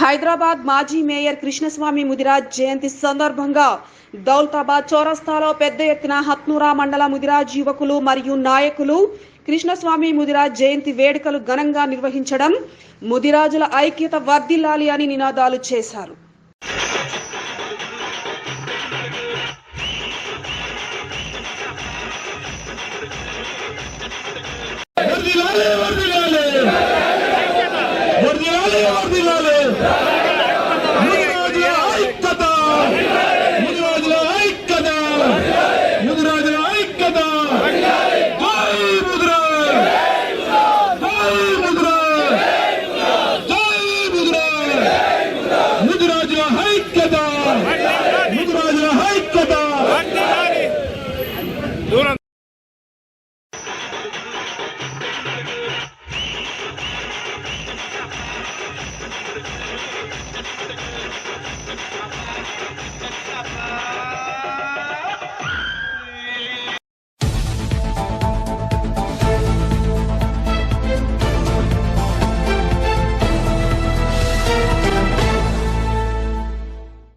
హైదరాబాద్ మాజీ మేయర్ కృష్ణస్వామి ముదిరాజ్ జయంతి సందర్భంగా దౌలతాబాద్ చౌరస్తాలో పెద్ద ఎత్తున హత్నూరా మండల ముదిరాజ్ యువకులు మరియు నాయకులు కృష్ణస్వామి ముదిరాజ్ జయంతి వేడుకలు ఘనంగా నిర్వహించడం ముదిరాజుల ఐక్యత వర్ధిల్లాలి అని నినాదాలు చేశారు. Martínez. Thank you.